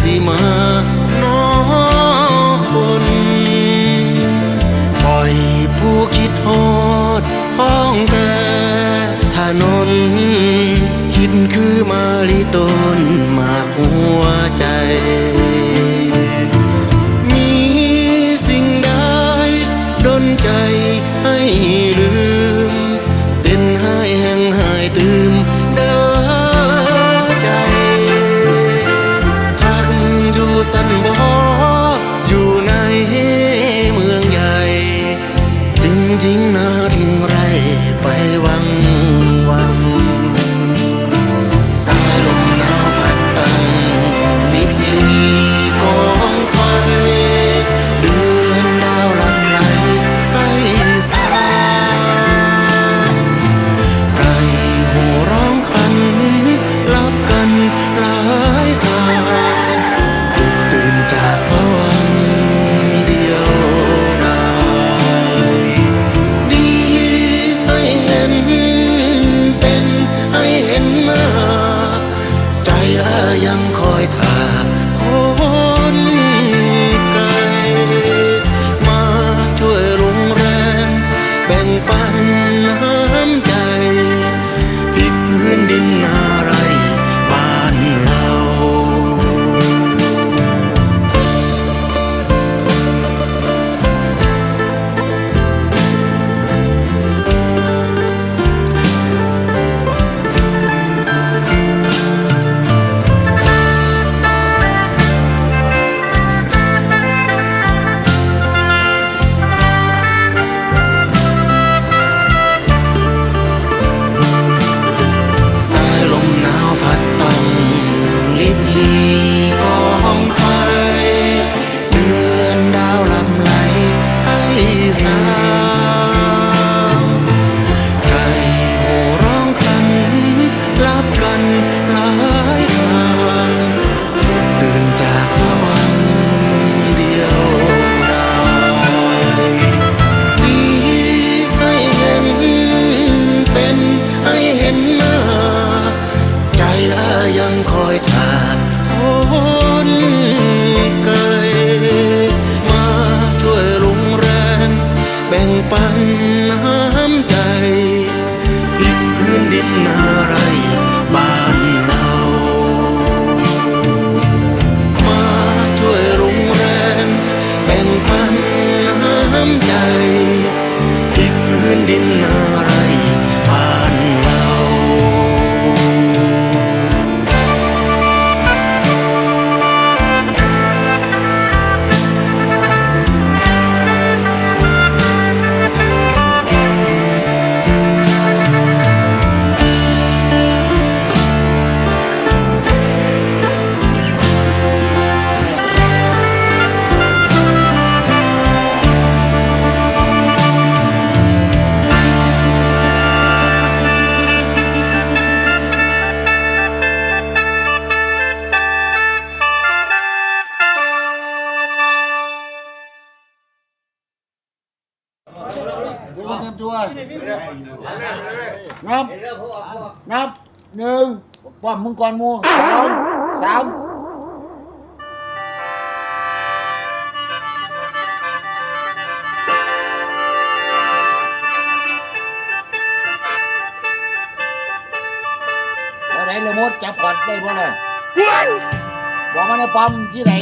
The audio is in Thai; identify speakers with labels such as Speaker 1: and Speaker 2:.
Speaker 1: สิมาน้อคนปล่อยผู้คิดโอดข้องแต่ถนน คิดคือมาลีตนมาหัวใจมีสิ่งใดดนใจให้ลืม ยังคอยท่า reason. จัวนับนั
Speaker 2: บหนึ่งป้อมมึงก่อนมูสองสามไหนเลยมดจับกอดได้บ่เลยบอกมาในปั๊มที่ไหน